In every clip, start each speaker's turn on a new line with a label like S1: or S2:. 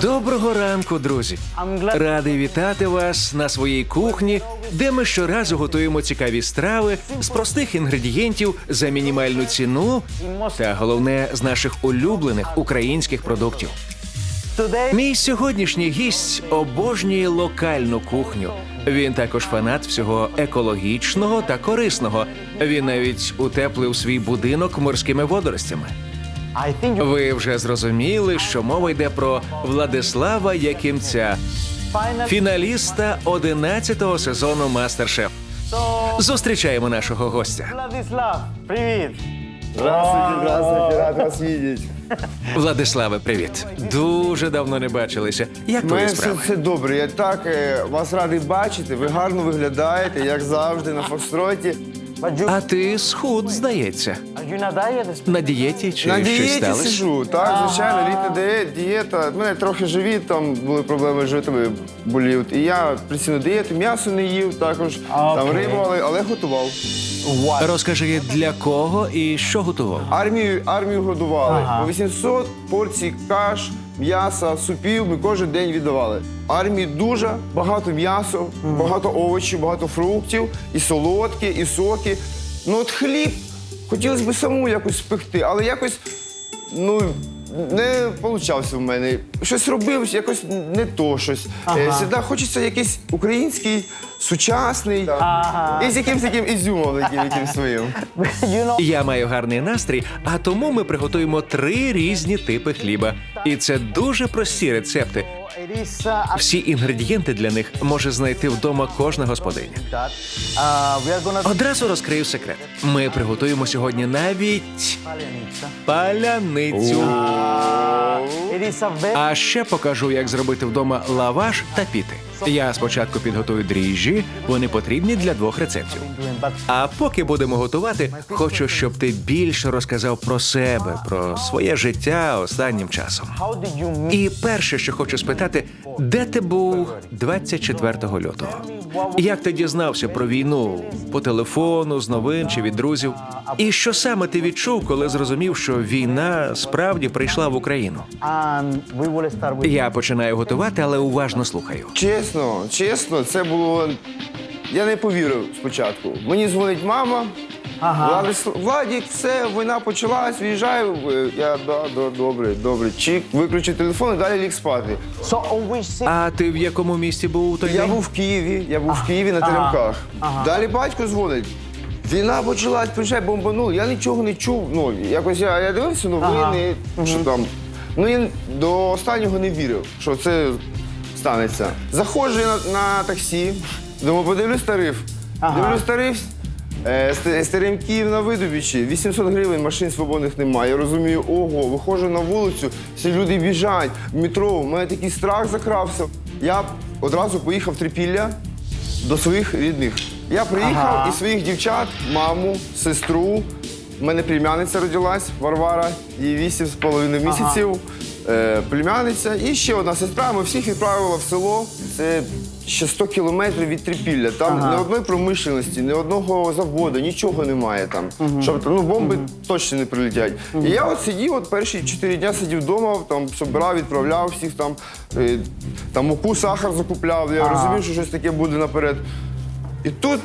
S1: Доброго ранку, друзі! Радий вітати вас на своїй кухні, де ми щоразу готуємо цікаві страви з простих інгредієнтів за мінімальну ціну та головне з наших улюблених українських продуктів. Мій сьогоднішній гість обожнює локальну кухню. Він також фанат всього екологічного та корисного. Він навіть утеплив свій будинок морськими водоростями. Ви вже зрозуміли, що мова йде про Владислава Якимця, фіналіста 11-го сезону Мастер-Шеф. Зустрічаємо нашого гостя.
S2: Владислав, привіт!
S3: Здравствуйте, здравствуйте, рад вас видеть.
S1: Владиславе, привіт. Дуже давно не бачилися. Як твої
S3: мене все,
S1: справи?
S3: все добре. Я так е, вас радий бачити. Ви гарно виглядаєте, як завжди, на фокстроті.
S1: А ти схуд, здається.
S2: на?
S1: На дієті чи
S3: На
S1: щось
S3: дієті
S1: сталося?
S3: сижу. Так, звичайно, літня діє- дієта. У мене трохи живіт, там були проблеми з животами болів. І я присів на дієту, м'ясо не їв, також там
S2: Окей.
S3: рибу, але, але готував.
S1: Розкажи, для кого і що готував?
S3: Армію, армію годували.
S2: Ага.
S3: По 800 порцій каш, м'яса, супів ми кожен день віддавали. Армії дуже багато м'яса, багато овочів, багато фруктів, і солодкі, і соки. Ну от хліб хотілося б саму якось спекти, але якось ну, не получався в мене. Щось робив, якось не то щось. Е, Завжди хочеться якийсь український, сучасний,
S2: Ага.
S3: і з якимсь таким ізюмом таким, яким своїм.
S2: you know,
S1: Я маю гарний настрій, а тому ми приготуємо три різні типи хліба. І це дуже прості рецепти. Всі інгредієнти для них може знайти вдома кожна господиня. Одразу розкрию секрет. Ми приготуємо сьогодні навіть паляницю. А ще покажу, як зробити вдома лаваш та піти. Я спочатку підготую дріжджі, вони потрібні для двох рецептів. А поки будемо готувати, хочу, щоб ти більше розказав про себе, про своє життя останнім часом. І перше, що хочу спитати, де ти був 24 лютого? Як ти дізнався про війну по телефону, з новин чи від друзів? І що саме ти відчув, коли зрозумів, що війна справді прийшла в Україну? Я починаю готувати, але уважно слухаю.
S3: Чесно, чесно, це було. Я не повірив спочатку. Мені дзвонить мама.
S2: Ага.
S3: Владислав, Владік, все, війна почалась, в'їжджаю. Е, Я да, да, добре, добре. Чик, виключив телефон і далі ліг спати.
S2: So on?
S1: А ти в якому місті був у той
S3: Я
S1: день?
S3: був в Києві, я був в Києві на теремках.
S2: Ага.
S3: Далі батько дзвонить. Війна почалась, приїжджай, бомбанули. Я нічого не чув. Ну, якось я, я дивився новини, що там. Ну я до останнього не вірив, що це станеться. Заходжу я на, на таксі, думаю, подивлюсь тариф.
S2: Ага.
S3: Дивлюсь тариф. Е, на видобічі 800 гривень, машин свободних немає. Я розумію, ого, виходжу на вулицю, всі люди біжать, в метро, у мене такий страх закрався. Я одразу поїхав в Трипілля до своїх рідних. Я приїхав
S2: Ага.
S3: і своїх дівчат, маму, сестру. У мене племянниця родилась, Варвара, їй 8 з половиною місяців. Е, племянниця і ще одна сестра. Ми всіх відправили в село. Це ще 100 кілометрів від Трипілля. Там
S2: Ага.
S3: ні одної промишленості, ні одного заводу, нічого немає там. Щоб ну, бомби точно не прилетять. І я от сидів, от перші 4 дні сидів вдома, там собирав, відправляв всіх там, е, там муку, сахар закупляв. Я
S2: Ага.
S3: розумів, що щось таке буде наперед. І тут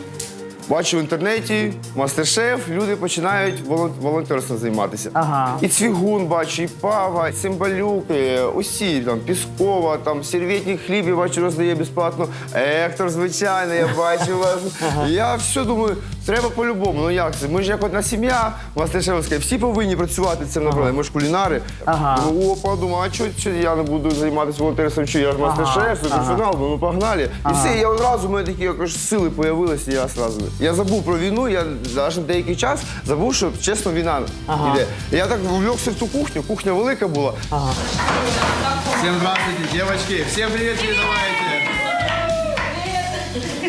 S3: бачу в інтернеті мастер-шеф, люди починають волон- волонтерством займатися.
S2: Ага.
S3: І Цвігун бачу, і Пава, і Цимбалюк, і усі там Піскова, там серветник хліб, я бачу, роздає безплатно. Ектор, звичайно, я бачу вас. Я все думаю, треба по-любому. Ну як це? Ми ж як одна сім'я, мастер-шефська, всі повинні працювати цим направленням. Ми ж кулінари.
S2: Ага.
S3: Думаю, Опа, думаю, а чого чого я не буду займатися волонтерством? Що я ж мастер-шеф, суперфінал, бо ми погнали. І все, я одразу, у мене такі якось сили з'явилися, я одразу. Я забув про війну, я навіть деякий час забув, що чесно війна йде. Я так влюбився в ту кухню, кухня велика була.
S4: Всем здравствуйте, девочки. Всем привет передавайте.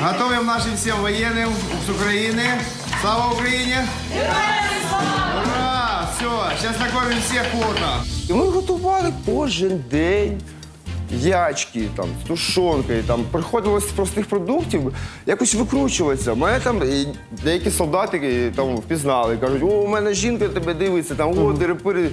S4: Готовим нашим всем военным с Украины. Слава Украине! Ура! Все, сейчас накормим всех плотно.
S3: І ми готували кожен день. Ячки, там, з тушонкою, там, приходилось з простих продуктів якось викручуватися. Мене там і деякі солдати там впізнали, кажуть, о, у мене жінка тебе дивиться, там, о, дирепири.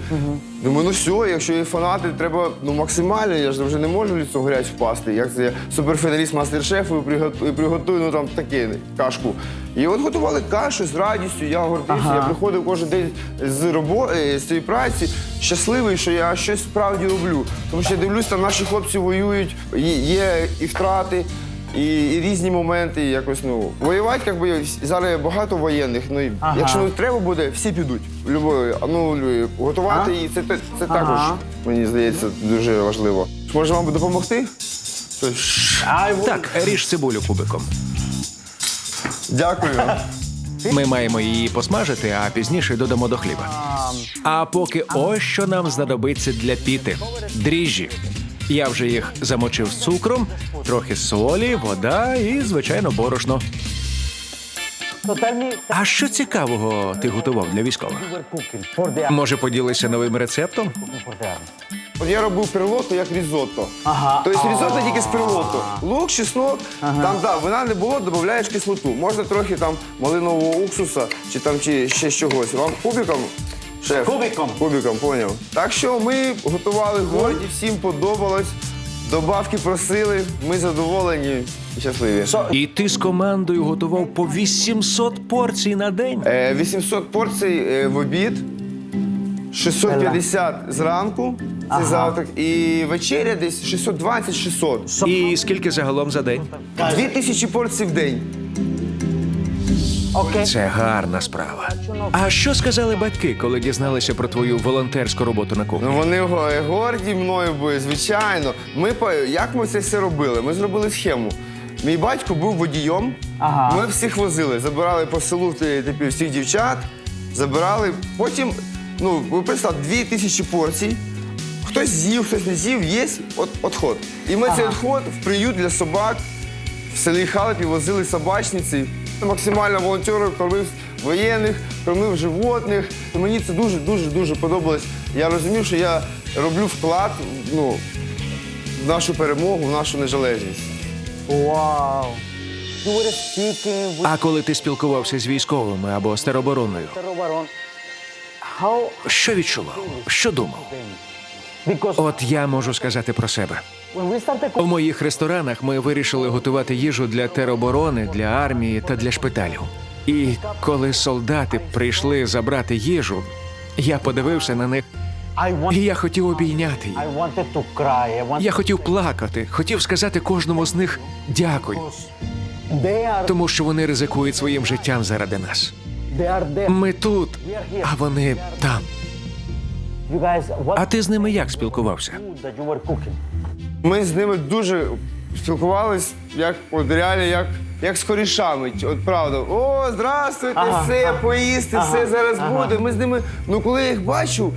S3: Думаю, ну все, якщо є фанати, треба ну, максимально, я ж вже не можу в цю грязь впасти. Як це я суперфіналіст мастер-шефу і приготую, і приготую ну, там таке кашку. І от готували кашу з радістю, я гордився, я приходив кожен день з роботи, з цієї праці, щасливий, що я щось справді роблю. Тому що я дивлюсь, там наші хлопці воюють, є- і втрати. І, і різні моменти, і якось ну воювати, якби зараз багато воєнних. Ну
S2: Ага.
S3: якщо ну, треба буде, всі підуть. Любою, ну готувати і це, це, це також мені здається дуже важливо. Може вам допомогти?
S1: Так, ріж цибулю кубиком.
S3: Дякую.
S1: Ми маємо її посмажити, а пізніше додамо до хліба. А поки ось що нам знадобиться для піти: дріжджі. Я вже їх замочив з цукром, трохи солі, вода і, звичайно, борошно. А що цікавого ти готував для військових? Може, поділися новим рецептом?
S3: я робив перлоту як різотто.
S2: Ага.
S3: Тобто різотто тільки з перлоту. Лук, чеснок, там да, вина не було, додаєш кислоту. Можна трохи там малинового уксуса чи там чи ще чогось. Вам кубиком? Шеф?
S2: Кубиком.
S3: Кубиком, поняв. Так що ми готували горді, всім подобалось. Добавки просили, ми задоволені і щасливі.
S1: І ти з командою готував по 800 порцій на день.
S3: Е, 800 порцій е, в обід, 650 зранку, це завтрак, і вечеря десь 620-600.
S1: І скільки загалом за день?
S3: Дві тисячі порцій в день.
S1: Це гарна справа. А що сказали батьки, коли дізналися про твою волонтерську роботу на кухні?
S3: Ну вони го- горді мною були, звичайно. Ми по- як ми це все робили? Ми зробили схему. Мій батько був водієм.
S2: Ага.
S3: Ми всіх возили, забирали по селу ти- типу, всіх дівчат, забирали. Потім, ну, ви представте, дві тисячі порцій. Хтось з'їв, хтось не з'їв, є от, отход. І ми цей відход в приют для собак в селі Халепі возили собачниці. Максимально волонтерів кормив воєнних, кормив животних. Мені це дуже дуже дуже подобалось. Я розумів, що я роблю вклад ну, в нашу перемогу, в нашу незалежність.
S2: Speaking with
S1: А коли ти спілкувався з військовими або з теробороною, що відчував? Що думав? От я можу сказати про себе. У моїх ресторанах ми вирішили готувати їжу для тероборони, для армії та для шпиталів. І коли солдати прийшли забрати їжу, я подивився на них, і я хотів обійняти їх. Я хотів плакати, хотів сказати кожному з них дякую, тому що вони ризикують своїм життям заради нас. Ми тут, а вони там. А ти з ними як спілкувався?
S3: Ми з ними дуже спілкувались, як от реально, як, як з корішами. От правда. О, здравствуйте,
S2: Ага,
S3: все,
S2: ага.
S3: поїсти,
S2: Ага,
S3: все зараз
S2: ага.
S3: буде. Ми з ними, ну коли я їх бачу,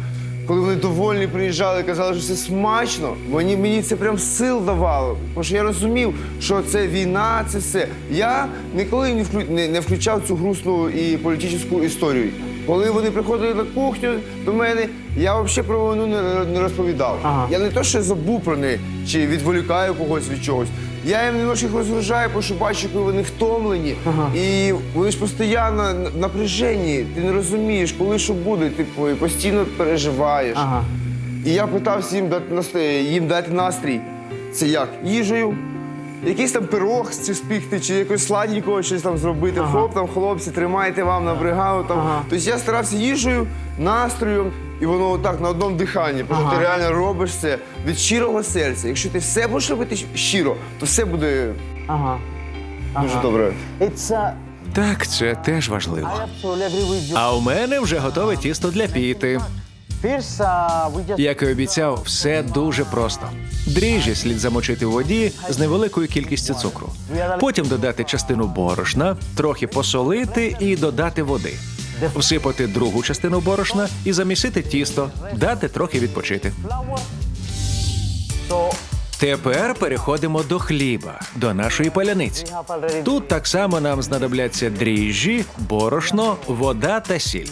S3: коли вони довольні приїжджали, казали, що це смачно, мені, мені це прям сил давало. Тому що я розумів, що це війна, це все. Я ніколи не, вклю, не, не включав цю грустну і політичну історію. Коли вони приходили на кухню до мене, я взагалі про війну не, розповідав.
S2: Ага.
S3: Я не то, що забув про неї чи відволікаю когось від чогось. Я їм немножко їх розгружаю, тому що бачу, коли вони втомлені. І вони ж постійно напряжені. Ти не розумієш, коли що буде, типу, і постійно переживаєш.
S2: Ага.
S3: І я питався їм дати, настрій- їм дати настрій. Це як? Їжею, якийсь там пирог чи спікти, чи якось сладенького щось там зробити. Хоп, там хлопці, тримайте вам на бригаду. Там.
S2: Ага.
S3: Тобто я старався їжею, настроєм, і воно отак на одному диханні. Тому що ти реально робиш це від щирого серця. Якщо ти все будеш робити щиро, то все буде
S2: Ага.
S3: дуже добре.
S2: It's
S1: Так, це теж важливо. А у мене вже готове тісто для піти. Як і обіцяв, все дуже просто. Дріжджі слід замочити в воді з невеликою кількістю цукру. Потім додати частину борошна, трохи посолити і додати води. Всипати другу частину борошна і замісити тісто, дати трохи відпочити. Тепер переходимо до хліба, до нашої паляниці. Тут так само нам знадобляться дріжджі, борошно, вода та сіль.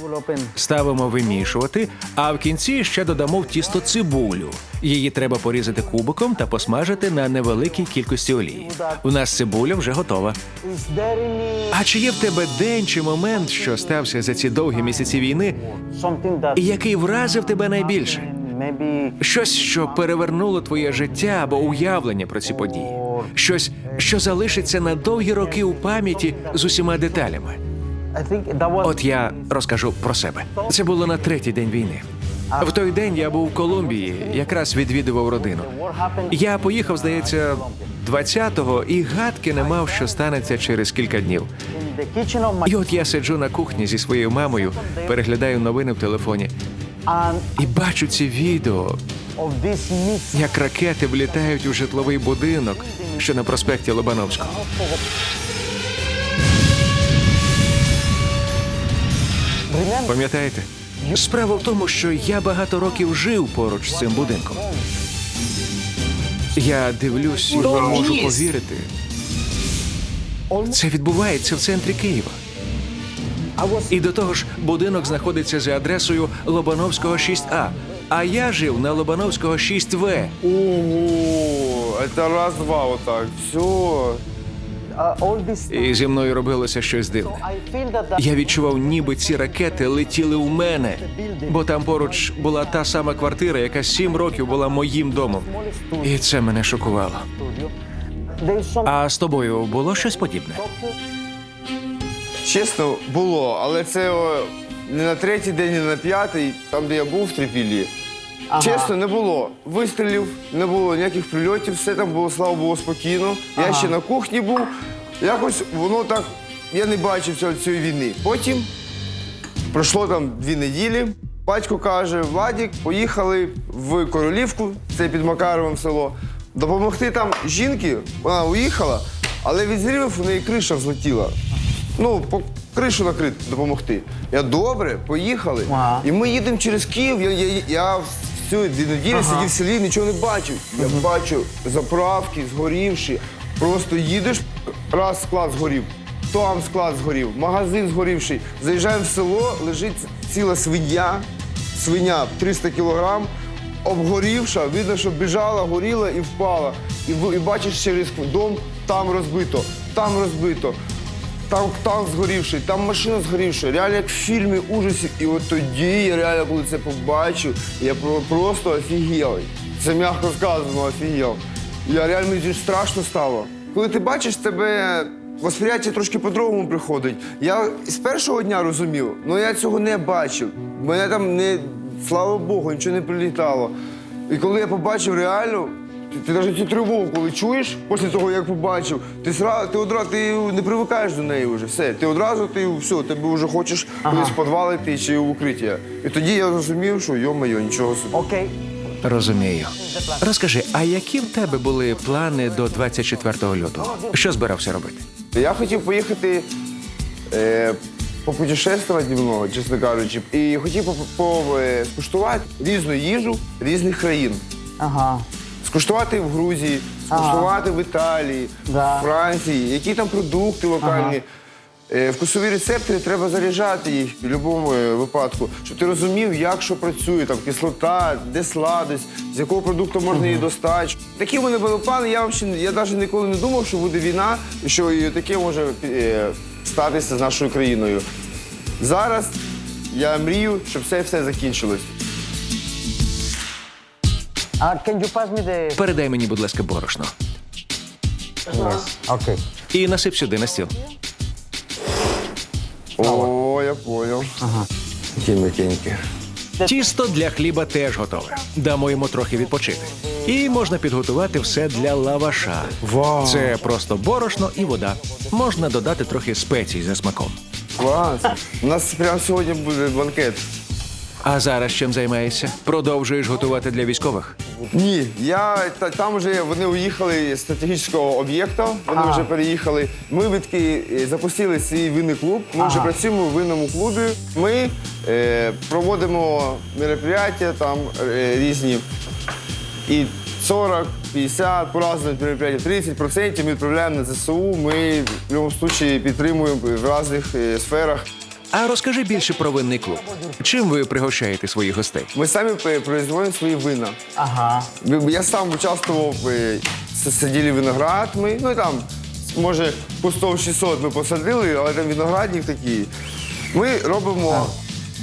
S1: Ставимо вимішувати, а в кінці ще додамо в тісто цибулю. Її треба порізати кубиком та посмажити на невеликій кількості олії. У нас цибуля вже готова. А чи є в тебе день чи момент, що стався за ці довгі місяці війни, і який вразив тебе найбільше? Щось, що перевернуло твоє життя або уявлення про ці події. Щось, що залишиться на довгі роки у пам'яті з усіма деталями. От я розкажу про себе. Це було на третій день війни. В той день я був в Колумбії, якраз відвідував родину. Я поїхав, здається, 20-го і гадки не мав, що станеться через кілька днів. І от я сиджу на кухні зі своєю мамою, переглядаю новини в телефоні і бачу ці відео, як ракети влітають у житловий будинок, що на проспекті Лобановського. Пам'ятаєте? Справа в тому, що я багато років жив поруч з цим будинком. Я дивлюсь і не можу повірити. Це відбувається в центрі Києва. І до того ж, будинок знаходиться за адресою Лобановського 6А. А я жив на Лобановського 6В.
S3: Ого, це раз-два отак. Все.
S1: І зі мною робилося щось дивне. Я відчував, ніби ці ракети летіли у мене, бо там поруч була та сама квартира, яка сім років була моїм домом. І це мене шокувало. А з тобою було щось подібне?
S3: Чесно, було, але це о, не на третій день, не на п'ятий, там, де я був в Трипіллі. Чесно, не було вистрілів, не було ніяких прильотів, все там було, слава Богу, спокійно. Я ще на кухні був. Якось воно так, я не бачив цього- цієї війни. Потім пройшло там дві неділі. Батько каже: Владік, поїхали в Королівку, це під Макаровим село. Допомогти там жінки, вона уїхала, але від зрівів у неї криша взлетіла. Ну, по кришу накрити допомогти. Я добре, поїхали.
S2: Ага.
S3: І ми їдемо через Київ. Я, я, я всю дві неділі сидів в селі, нічого не бачив. Я бачу заправки згорівші. Просто їдеш, раз склад згорів, там склад згорів, магазин згорівший. Заїжджаємо в село, лежить ціла свиня, свиня 300 кілограм, обгорівша, видно, що біжала, горіла і впала. І, і бачиш через дом, там розбито, там розбито. Там танк згорівший, там машина згорівша. Реально як в фільмі ужасів. І от тоді я реально, коли це побачив, я просто офігел. Це м'яко сказано, офігел. Я реально мені страшно стало. Коли ти бачиш, тебе восприяття трошки по-другому приходить. Я з першого дня розумів, але я цього не бачив. Мене там не, слава Богу, нічого не прилітало. І коли я побачив реально, ти, ти навіть цю тривогу, коли чуєш, після того, як побачив, ти сразу, ти одразу ти не привикаєш до неї вже. Все. Ти одразу ти все, тебе вже хочеш кудись в підвал чи в укриття. І тоді я зрозумів, що йо-моє, нічого собі.
S2: okay.
S1: Розумію. Розкажи, а які в тебе були плани до 24 лютого? Що збирався робити?
S3: Я хотів поїхати е, попутешествувати немного, чесно кажучи, і хотів по, по, е, скуштувати різну їжу різних країн.
S2: Ага.
S3: Скуштувати в Грузії, скуштувати в Італії,
S2: Да.
S3: в Франції, які там продукти локальні. Е, Вкусові рецептори треба заряджати їх в будь-якому е, випадку, щоб ти розумів, як що працює, там кислота, де сладость, з якого продукту можна її достати. Такі в мене були плани. Я взагалі я навіть ніколи не думав, що буде війна, і що і таке може е, статися з нашою країною. Зараз я мрію, щоб це все закінчилось.
S2: Uh, can you pass me the...
S1: Передай мені, будь ласка, борошно.
S2: Okay.
S1: І насип сюди на стіл.
S3: О, я понял. Ага. М'якенькі.
S1: Тісто для хліба теж готове. Дамо йому трохи відпочити. І можна підготувати все для лаваша.
S3: Вау.
S1: Це просто борошно і вода. Можна додати трохи спецій за смаком.
S3: Клас. У нас прямо сьогодні буде банкет.
S1: А зараз чим займаєшся? Продовжуєш готувати для військових?
S3: Ні, я та, там вже вони уїхали з стратегічного об'єкта. Вони вже переїхали. Ми відки е, запустили свій винний клуб. Ми вже працюємо в винному клубі. Ми е, проводимо мероприятия там е, різні. І 40 50, по-разному мероприятия, 30% ми відправляємо на ЗСУ. Ми в будь-якому випадку підтримуємо в різних е, сферах.
S1: А розкажи більше про винний клуб. Чим ви пригощаєте своїх гостей?
S3: Ми самі е, производимо свої вина.
S2: Ага.
S3: Ви- Я сам участвував, е, с- садили виноград. Ми, ну і там, може, кустов 600 ми посадили, але там виноградник такий. Ми робимо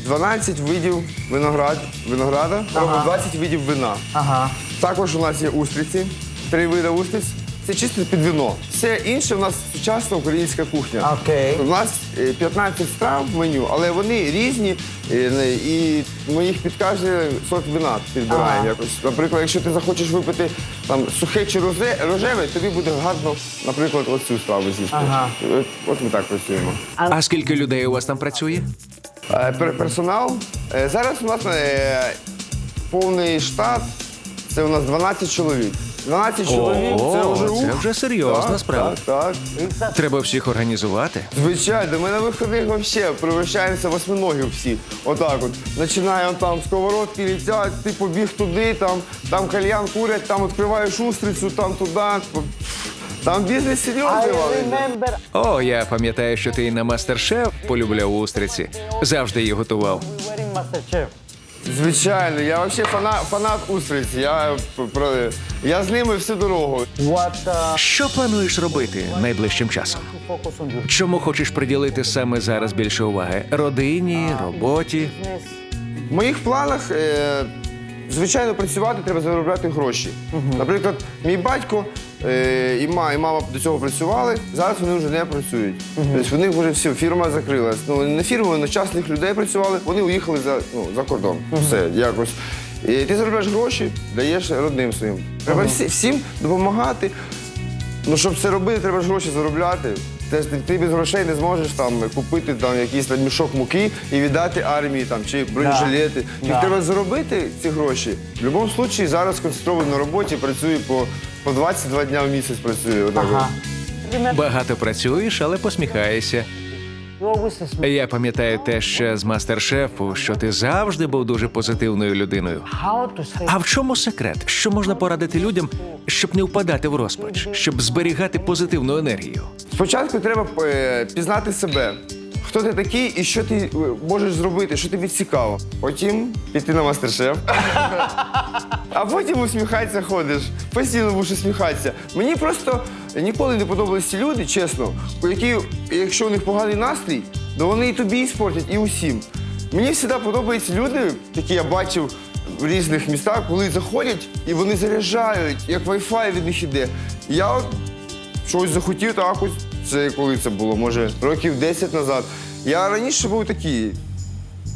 S3: 12 видів виноград, винограда, робимо 20 видів вина.
S2: Ага.
S3: Також у нас є устриці, три види устриць. Це чисто під вино. Все інше у нас сучасна українська кухня.
S2: Окей.
S3: У нас е, 15 страв в меню, але вони різні, е, не- і ми їх під кожен сорт вина підбираємо
S2: Ага.
S3: якось. Наприклад, якщо ти захочеш випити там сухе чи розе, рожеве, тобі буде гарно, наприклад, оцю страву з'їсти.
S2: Ага.
S3: От, от ми так працюємо.
S1: А скільки людей у вас там працює?
S3: Е, пер- Персонал. Е, Зараз у нас е, повний штат. Це у нас 12 чоловік. 12 чоловік це вже
S1: це вже серйозна
S3: Так,
S1: справа.
S3: Так, так.
S1: Треба всіх організувати.
S3: Звичайно, ми на виходних взагалі превращаємося в восьминогів всі. Отак от. Починаємо там сковородки літять, ти побіг туди, там, там кальян курять, там відкриваєш устрицю, там туди. Там бізнес серйозний. Валерій.
S1: О, я пам'ятаю, що ти на мастер-шеф полюбляв устриці. Завжди її готував.
S3: Звичайно, я взагалі фанат, фанат устриць. Я, про- я з ними всю дорогу.
S1: Що плануєш робити найближчим часом? Чому хочеш приділити саме зараз більше уваги? Родині, роботі?
S3: В моїх планах, е, звичайно, працювати треба заробляти гроші. Наприклад, мій батько е, і, ма, і мама до цього працювали, зараз вони вже не працюють. Тобто в них вже все, фірма закрилась. Ну, не фірма, вони частних людей працювали, вони уїхали за, ну, за кордон. Все, якось. І ти заробляєш гроші, даєш родним своїм. Треба всі- всім допомагати. Ну, щоб це робити, треба ж гроші заробляти. Це ж ти, ти без грошей не зможеш там купити там якийсь там мішок муки і віддати армії там чи бронежилети. Їх
S2: Да.
S3: треба заробити ці гроші. В будь-якому випадку зараз концентровано на роботі, працюю по, по 22 дня в місяць працюю. Отак
S2: Ага.
S3: от.
S1: Багато працюєш, але посміхаєшся. Я пам'ятаю те ще з мастер-шефу, що ти завжди був дуже позитивною людиною. А в чому секрет? Що можна порадити людям, щоб не впадати в розпач, щоб зберігати позитивну енергію?
S3: Спочатку треба е, пізнати себе. Хто ти такий і що ти е, можеш зробити, що тобі цікаво. Потім піти на мастер-шеф. А потім усміхатися ходиш. Постійно будеш усміхатися. Мені просто ніколи не подобалися ці люди, чесно, які, якщо у них поганий настрій, то вони і тобі іспортять, і усім. Мені завжди подобаються люди, які я бачив в різних містах, коли заходять і вони заряджають, як Wi-Fi від них іде. Я от щось захотів, так ось це коли це було, може, років 10 назад. Я раніше був такий.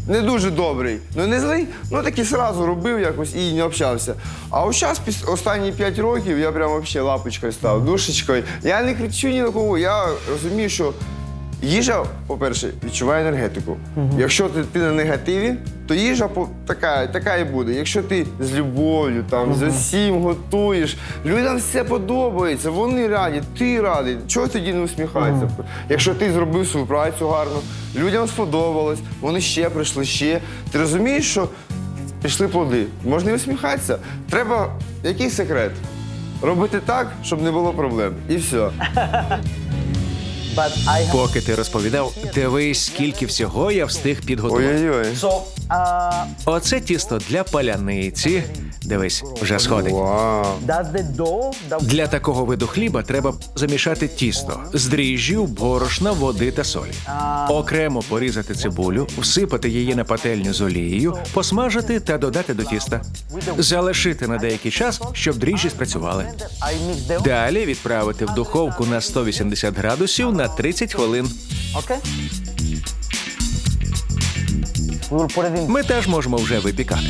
S3: Не дуже добрий, ну не злий, ну такий сразу робив якось і не общався. А ось зараз, останні 5 років, я прям взагалі лапочкою став, душечкою. Я не кричу ні на кого. Я розумію, що їжа, по-перше, відчуває енергетику. Якщо ти, ти на негативі, то їжа по- така, така і буде. Якщо ти з любов'ю, там, з усім готуєш, людям все подобається, вони раді, ти радий. Чого тоді не усміхається? Якщо ти зробив свою працю гарно, людям сподобалось, вони ще прийшли, ще. Ти розумієш, що пішли плоди. Можна і усміхатися. Треба який секрет? Робити так, щоб не було проблем. І все.
S1: Поки ти розповідав, дивись, скільки всього я встиг підготувати.
S3: Ой-ой-ой.
S1: Оце тісто для паляниці. Дивись, вже сходить. Для такого виду хліба треба замішати тісто з дріжджів, борошна, води та солі. Окремо порізати цибулю, всипати її на пательню з олією, посмажити та додати до тіста. Залишити на деякий час, щоб дріжджі спрацювали. Далі відправити в духовку на 180 градусів на 30 хвилин. Ми теж можемо вже випікати.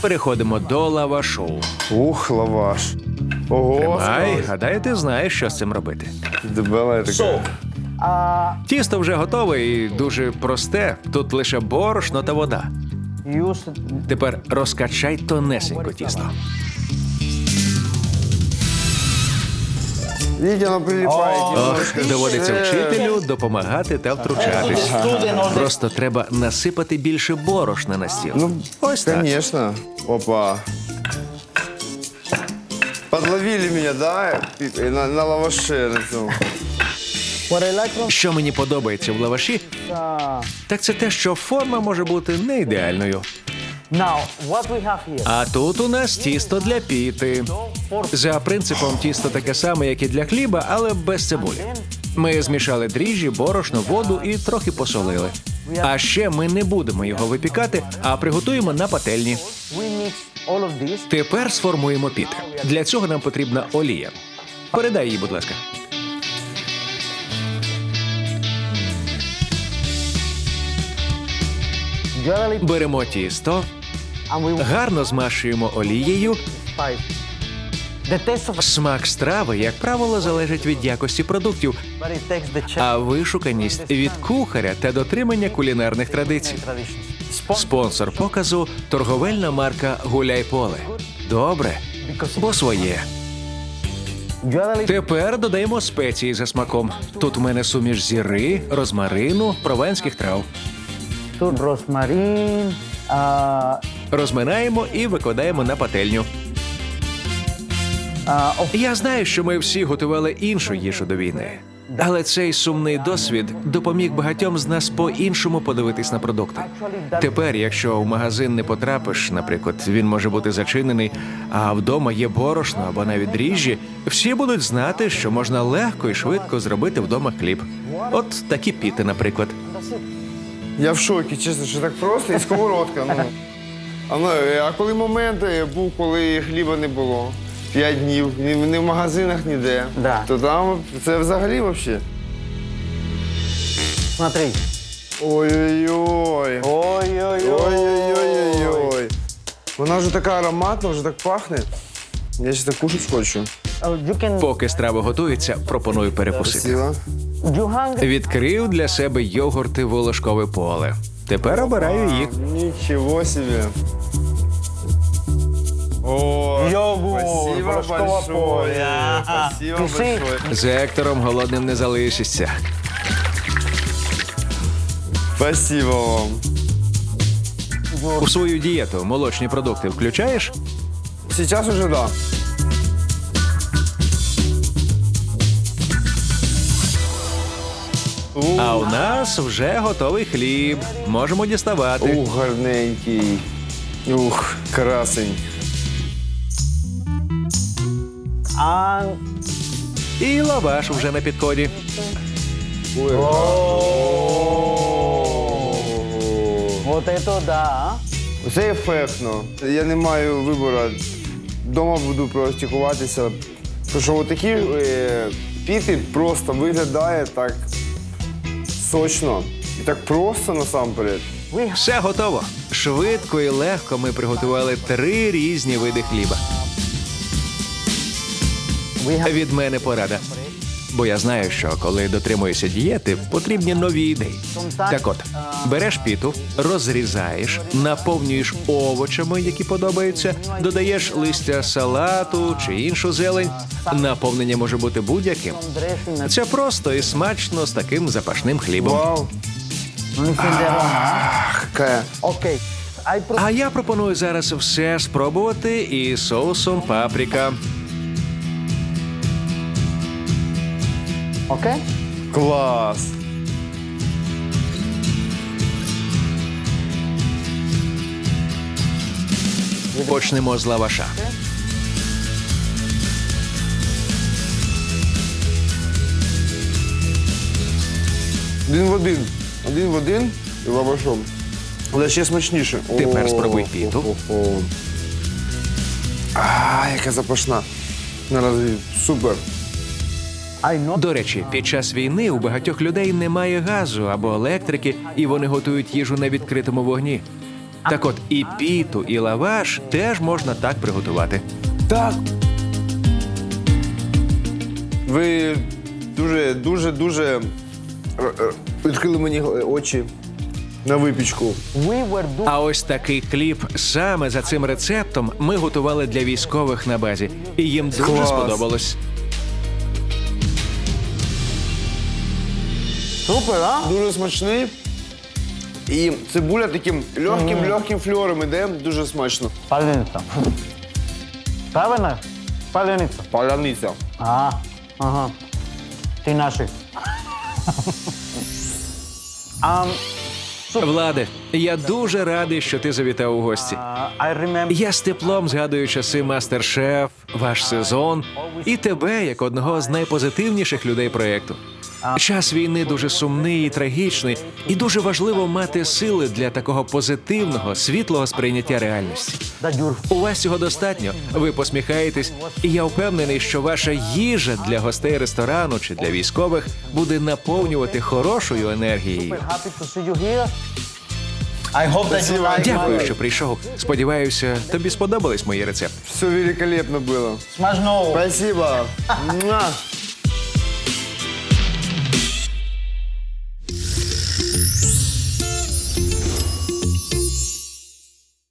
S1: Переходимо до лавашу.
S3: Ух, лаваш. Ого,
S1: Ай, гадаю, ти знаєш, що з цим робити.
S3: дебела така.
S1: Тісто вже готове і дуже просте. Тут лише борошно та вода. Тепер розкачай тонесенько тісто.
S3: Видите, оно прилипает
S1: Ох,
S3: немножко.
S1: доводиться вчителю допомагати та втручатись. Просто треба насипати більше борошна на стіл.
S3: Ну,
S1: Ось так.
S3: Конечно. Опа. Подловили меня, да? И На, на лаваше на
S1: Що мені подобається в лаваші, так це те, що форма може бути не ідеальною. А тут у нас тісто для піти. За принципом тісто таке саме, як і для хліба, але без цибулі. Ми змішали дріжджі, борошно, воду і трохи посолили. А ще ми не будемо його випікати, а приготуємо на пательні. Тепер сформуємо піти. Для цього нам потрібна олія. Передай її, будь ласка. Беремо тісто, гарно змашуємо олією. Смак страви, як правило, залежить від якості продуктів, а вишуканість від кухаря та дотримання кулінарних традицій. Спонсор показу торговельна марка Гуляй поле. Добре, бо своє. Тепер додаємо спеції за смаком. Тут в мене суміш зіри, розмарину, прованських трав.
S2: rosemary, uh,
S1: Розминаємо і викладаємо на пательню. Я знаю, що ми всі готували іншу їжу до війни. Але цей сумний досвід допоміг багатьом з нас по-іншому подивитись на продукти. Тепер, якщо в магазин не потрапиш, наприклад, він може бути зачинений, а вдома є борошно або навіть дріжджі, всі будуть знати, що можна легко і швидко зробити вдома хліб. От такі піти, наприклад.
S3: Я в шокі, чесно, що так просто і сковородка. Ну. А, ну, е, а коли момент е, був, коли хліба не було? П'ять днів, ні, в магазинах ніде.
S2: Да.
S3: То там це взагалі взагалі.
S2: смотри.
S3: Ой-ой-ой.
S2: Ой-ой-ой.
S3: Вона вже така ароматна, вже так пахне. Я ще так кушать хочу.
S2: Uh, can.
S1: Поки страва готується, пропоную перекусити. Відкрив для себе йогурти волошкове поле. Тепер обираю їх.
S3: Ничего себе. О,
S2: Йогурт,
S3: спасибо большое.
S2: поле.
S3: Спасибо
S2: Пиши.
S3: большое.
S1: З Ектором голодним не залишишся.
S3: Спасибо вам.
S1: У свою дієту молочні продукти включаєш?
S3: Сейчас уже да.
S1: А у нас вже готовий хліб. Можемо діставати.
S3: Ух, гарненький. Ух, красень.
S2: And
S1: І лаваш вже на підході.
S3: Ой,
S2: вот это да.
S3: Це ефектно. Я не маю вибору. Дома буду практикуватися. Тому що отакі е, піти просто виглядає так сочно. І так просто насамперед.
S1: Все готово. Швидко і легко ми приготували три різні види хліба. Від мене порада. Бо я знаю, що коли дотримуєшся дієти, потрібні нові ідеї. Так от, береш піту, розрізаєш, наповнюєш овочами, які подобаються, додаєш листя салату чи іншу зелень. Наповнення може бути будь-яким. Це просто і смачно з таким запашним хлібом.
S2: I pro-
S1: А я пропоную зараз все спробувати із соусом паприка.
S2: Okay.
S3: Клас!
S1: Почнемо з лаваша.
S3: Один в один. Один в один і лавашом. Але ще смачніше.
S1: Тепер спробуй піту.
S3: А, яка запашна. Наразі супер.
S1: До речі, під час війни у багатьох людей немає газу або електрики, і вони готують їжу на відкритому вогні. Так от і піту, і лаваш теж можна так приготувати.
S3: Так. Ви дуже, дуже, дуже е, е, відкрили мені очі на випічку.
S1: А ось такий кліп саме за цим рецептом ми готували для військових на базі, і їм дуже
S3: Клас.
S1: сподобалось.
S2: Супер, а?
S3: Дуже смачний. І цибуля таким легким, легким фльором іде, дуже смачно.
S2: Паляниця. Правильно? Паляниця.
S3: Паляниця.
S2: А, ага. Ти наші. um,
S1: Владе, я дуже радий, що ти завітав у гості.
S2: I remember
S1: Я з теплом згадую часи мастер-шеф, ваш сезон і тебе як одного з найпозитивніших людей проєкту. Час війни дуже сумний і трагічний, і дуже важливо мати сили для такого позитивного, світлого сприйняття реальності. У вас цього достатньо. Ви посміхаєтесь, і я впевнений, що ваша їжа для гостей ресторану чи для військових буде наповнювати хорошою енергією. Дякую, що прийшов. Сподіваюся, тобі сподобались мої рецепти.
S3: Все великолепно було.
S2: Смачного.
S3: Спасибо.